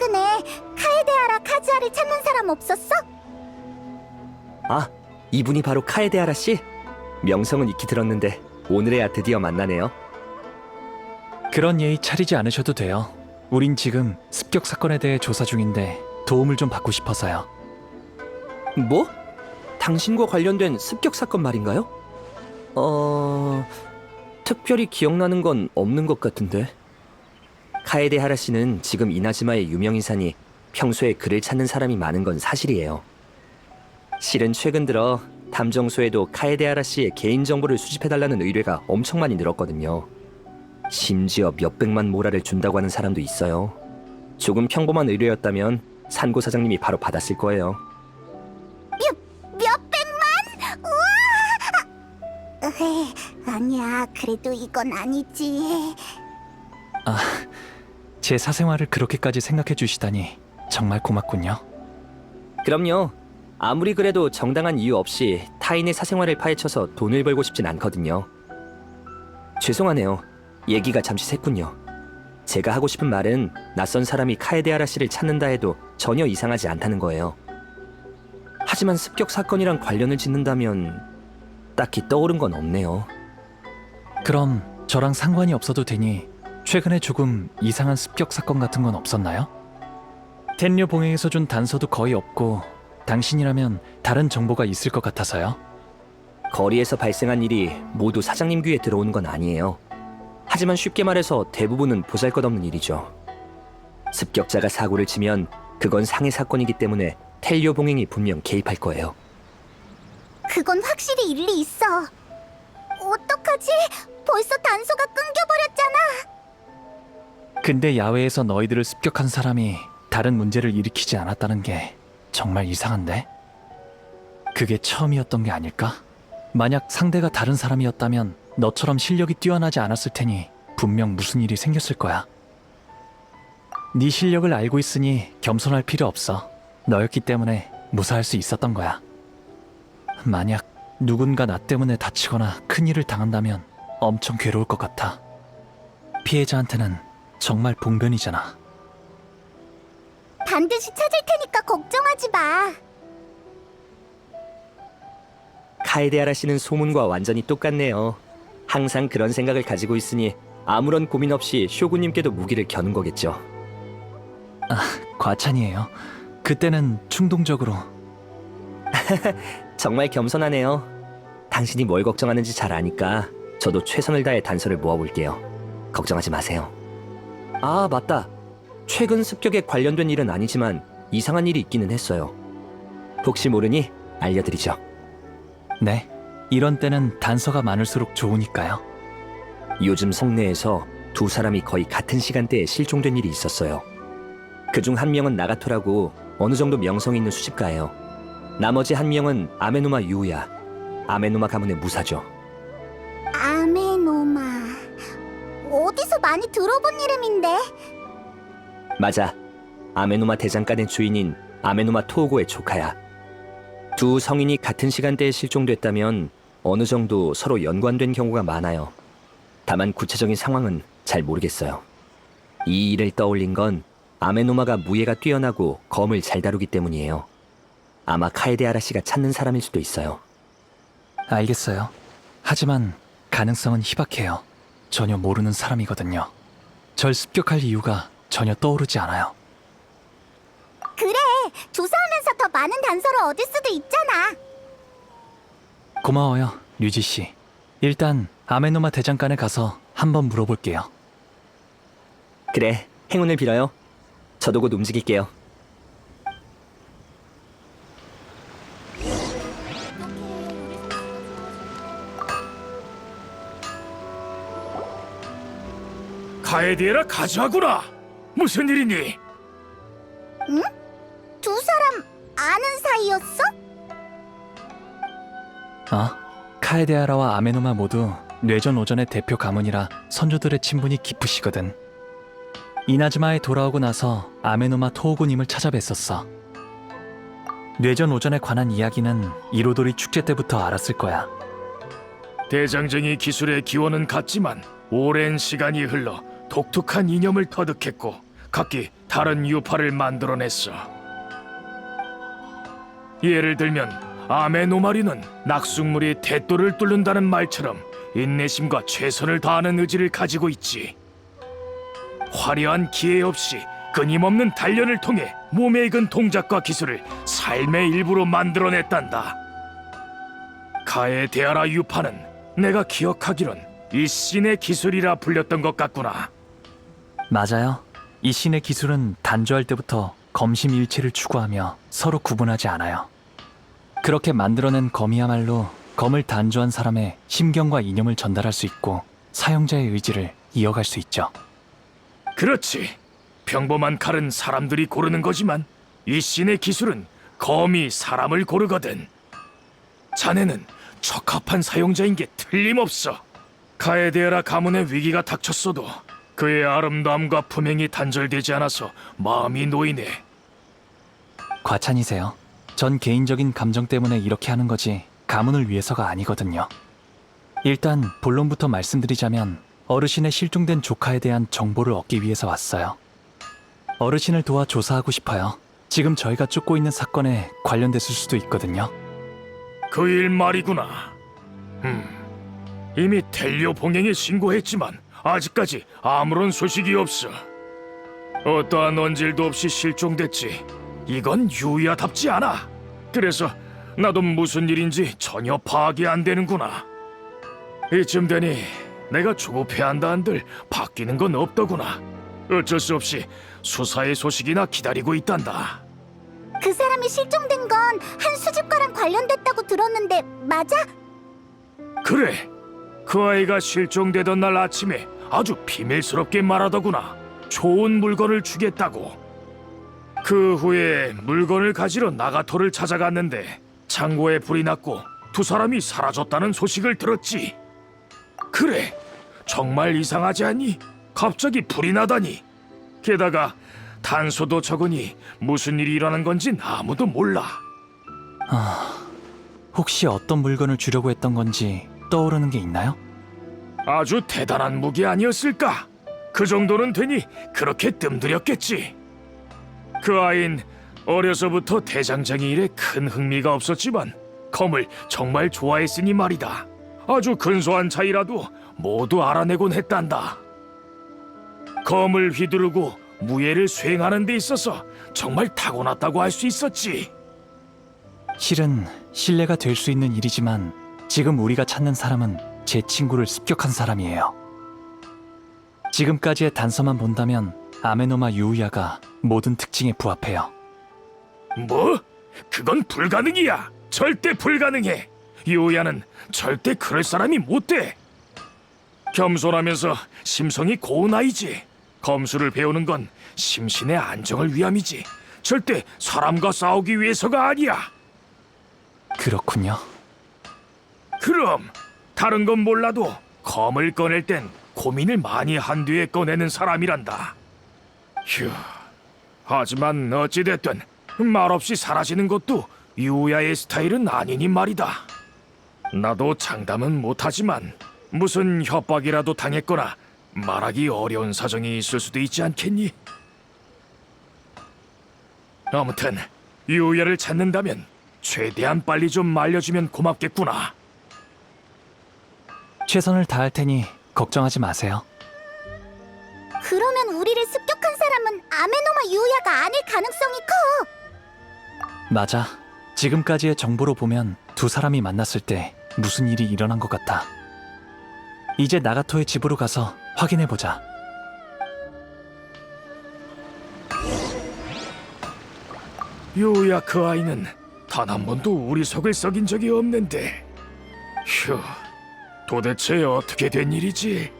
최근에 카에데아라 카즈아를 찾는 사람 없었어? 아, 이분이 바로 카에데아라 씨? 명성은 익히 들었는데 오늘에야 드디어 만나네요. 그런 예의 차리지 않으셔도 돼요. 우린 지금 습격 사건에 대해 조사 중인데 도움을 좀 받고 싶어서요. 뭐? 당신과 관련된 습격 사건 말인가요? 어... 특별히 기억나는 건 없는 것 같은데. 카에데 하라 씨는 지금 이나즈마의 유명인사니 평소에 그를 찾는 사람이 많은 건 사실이에요. 실은 최근 들어 담정소에도 카에데 하라 씨의 개인 정보를 수집해달라는 의뢰가 엄청 많이 늘었거든요. 심지어 몇백만 모라를 준다고 하는 사람도 있어요. 조금 평범한 의뢰였다면 산고 사장님이 바로 받았을 거예요. 몇백만? 우와! 으헤, 아니야, 그래도 이건 아니지. 제 사생활을 그렇게까지 생각해 주시다니 정말 고맙군요. 그럼요. 아무리 그래도 정당한 이유 없이 타인의 사생활을 파헤쳐서 돈을 벌고 싶진 않거든요. 죄송하네요. 얘기가 잠시 샜군요. 제가 하고 싶은 말은 낯선 사람이 카에데아라 씨를 찾는다 해도 전혀 이상하지 않다는 거예요. 하지만 습격 사건이랑 관련을 짓는다면 딱히 떠오른 건 없네요. 그럼 저랑 상관이 없어도 되니 최근에 조금 이상한 습격 사건 같은 건 없었나요? 텐류 봉행에서 준 단서도 거의 없고 당신이라면 다른 정보가 있을 것 같아서요. 거리에서 발생한 일이 모두 사장님 귀에 들어오는 건 아니에요. 하지만 쉽게 말해서 대부분은 보잘것없는 일이죠. 습격자가 사고를 치면 그건 상해 사건이기 때문에 텔리오 봉행이 분명 개입할 거예요. 그건 확실히 일리 있어. 어떡하지? 벌써 단서가. 근데 야외에서 너희들을 습격한 사람이 다른 문제를 일으키지 않았다는 게 정말 이상한데? 그게 처음이었던 게 아닐까? 만약 상대가 다른 사람이었다면 너처럼 실력이 뛰어나지 않았을 테니 분명 무슨 일이 생겼을 거야. 네 실력을 알고 있으니 겸손할 필요 없어. 너였기 때문에 무사할 수 있었던 거야. 만약 누군가 나 때문에 다치거나 큰 일을 당한다면 엄청 괴로울 것 같아. 피해자한테는 정말 봉변이잖아. 반드시 찾을 테니까 걱정하지 마. 카에데아라 씨는 소문과 완전히 똑같네요. 항상 그런 생각을 가지고 있으니 아무런 고민 없이 쇼구님께도 무기를 겨눈 거겠죠. 과찬이에요. 그때는 충동적으로 정말 겸손하네요. 당신이 뭘 걱정하는지 잘 아니까 저도 최선을 다해 단서를 모아볼게요. 걱정하지 마세요. 아, 맞다. 최근 습격에 관련된 일은 아니지만 이상한 일이 있기는 했어요. 혹시 모르니 알려드리죠. 네. 이런 때는 단서가 많을수록 좋으니까요. 요즘 성내에서 두 사람이 거의 같은 시간대에 실종된 일이 있었어요. 그중 한 명은 나가토라고 어느 정도 명성 있는 수집가예요. 나머지 한 명은 아메노마 유우야. 아메노마 가문의 무사죠. 아메노마. 어디서 많이 들어본 이름인데? 맞아. 아메노마 대장간의 주인인 아메노마 토오고의 조카야. 두 성인이 같은 시간대에 실종됐다면 어느 정도 서로 연관된 경우가 많아요. 다만 구체적인 상황은 잘 모르겠어요. 이 일을 떠올린 건 아메노마가 무예가 뛰어나고 검을 잘 다루기 때문이에요. 아마 카에데아라 씨가 찾는 사람일 수도 있어요. 알겠어요. 하지만 가능성은 희박해요. 전혀 모르는 사람이거든요. 절 습격할 이유가 전혀 떠오르지 않아요. 그래, 조사하면서 더 많은 단서를 얻을 수도 있잖아. 고마워요, 류지 씨. 일단 아메노마 대장간에 가서 한번 물어볼게요. 그래, 행운을 빌어요. 저도 곧 움직일게요. 카에디에라 가자구나. 무슨 일이니? 두 사람 아는 사이였어? 아, 카에데아라와 아메노마 모두 뇌전 오전의 대표 가문이라 선조들의 친분이 깊으시거든. 이나즈마에 돌아오고 나서 아메노마 토오구님을 찾아뵀었어. 뇌전 오전에 관한 이야기는 이로도리 축제 때부터 알았을 거야. 대장쟁이 기술의 기원은 같지만 오랜 시간이 흘러 독특한 이념을 터득했고 각기 다른 유파를 만들어냈어. 예를 들면 아메노마리는 낙숙물이 대도를 뚫는다는 말처럼 인내심과 최선을 다하는 의지를 가지고 있지. 화려한 기회 없이 끊임없는 단련을 통해 몸에 익은 동작과 기술을 삶의 일부로 만들어냈단다. 가에 데아라 유파는 내가 기억하기론 이 신의 기술이라 불렸던 것 같구나. 맞아요. 이 신의 기술은 단조할 때부터 검심일체를 추구하며 서로 구분하지 않아요. 그렇게 만들어낸 검이야말로 검을 단조한 사람의 심경과 이념을 전달할 수 있고 사용자의 의지를 이어갈 수 있죠. 그렇지. 평범한 칼은 사람들이 고르는 거지만 이 신의 기술은 검이 사람을 고르거든. 자네는 적합한 사용자인 게 틀림없어. 카에데라 가문의 위기가 닥쳤어도 그의 아름다움과 품행이 단절되지 않아서 마음이 놓이네. 과찬이세요. 전 개인적인 감정 때문에 이렇게 하는 거지 가문을 위해서가 아니거든요. 일단 본론부터 말씀드리자면 어르신의 실종된 조카에 대한 정보를 얻기 위해서 왔어요. 어르신을 도와 조사하고 싶어요. 지금 저희가 쫓고 있는 사건에 관련됐을 수도 있거든요. 그 일 말이구나. 음, 이미 텔리오 봉행에 신고했지만 아직까지 아무런 소식이 없어. 어떠한 언질도 없이 실종됐지. 이건 유야답지 않아. 그래서 나도 무슨 일인지 전혀 파악이 안 되는구나. 이쯤 되니 내가 조급해한다 한들 바뀌는 건 없더구나. 어쩔 수 없이 수사의 소식이나 기다리고 있단다. 그 사람이 실종된 건 한 수집과랑 관련됐다고 들었는데 맞아? 그래, 그 아이가 실종되던 날 아침에 아주 비밀스럽게 말하더구나. 좋은 물건을 주겠다고. 그 후에 물건을 가지러 나가토를 찾아갔는데 창고에 불이 났고 두 사람이 사라졌다는 소식을 들었지. 그래, 정말 이상하지 않니? 갑자기 불이 나다니. 게다가 단서도 적으니 무슨 일이 일어난 건진 아무도 몰라. 혹시 어떤 물건을 주려고 했던 건지 떠오르는 게 있나요? 아주 대단한 무기 아니었을까? 그 정도는 되니 그렇게 뜸들였겠지. 그 아인 어려서부터 대장장이 일에 큰 흥미가 없었지만 검을 정말 좋아했으니 말이다. 아주 근소한 차이라도 모두 알아내곤 했단다. 검을 휘두르고 무예를 수행하는 데 있어서 정말 타고났다고 할 수 있었지. 실은 신뢰가 될 수 있는 일이지만 지금 우리가 찾는 사람은 제 친구를 습격한 사람이에요. 지금까지의 단서만 본다면 아메노마 유우야가 모든 특징에 부합해요. 뭐? 그건 불가능이야. 절대 불가능해. 요야는 절대 그럴 사람이 못 돼. 겸손하면서 심성이 고운 아이지. 검수를 배우는 건 심신의 안정을 위함이지. 절대 사람과 싸우기 위해서가 아니야. 그렇군요. 그럼 다른 건 몰라도 검을 꺼낼 땐 고민을 많이 한 뒤에 꺼내는 사람이란다. 휴. 하지만 어찌됐든 말없이 사라지는 것도 유야의 스타일은 아니니 말이다. 나도 장담은 못하지만 무슨 협박이라도 당했거나 말하기 어려운 사정이 있을 수도 있지 않겠니? 아무튼 유야를 찾는다면 최대한 빨리 좀 알려주면 고맙겠구나. 최선을 다할 테니 걱정하지 마세요. 그러면 우리를 습격한 사람은 아메노마 유야가 아닐 가능성이 커. 맞아. 지금까지의 정보로 보면 두 사람이 만났을 때 무슨 일이 일어난 것 같아. 이제 나가토의 집으로 가서 확인해 보자. 유야 그 아이는 단 한 번도 우리 속을 썩인 적이 없는데 휴 도대체 어떻게 된 일이지?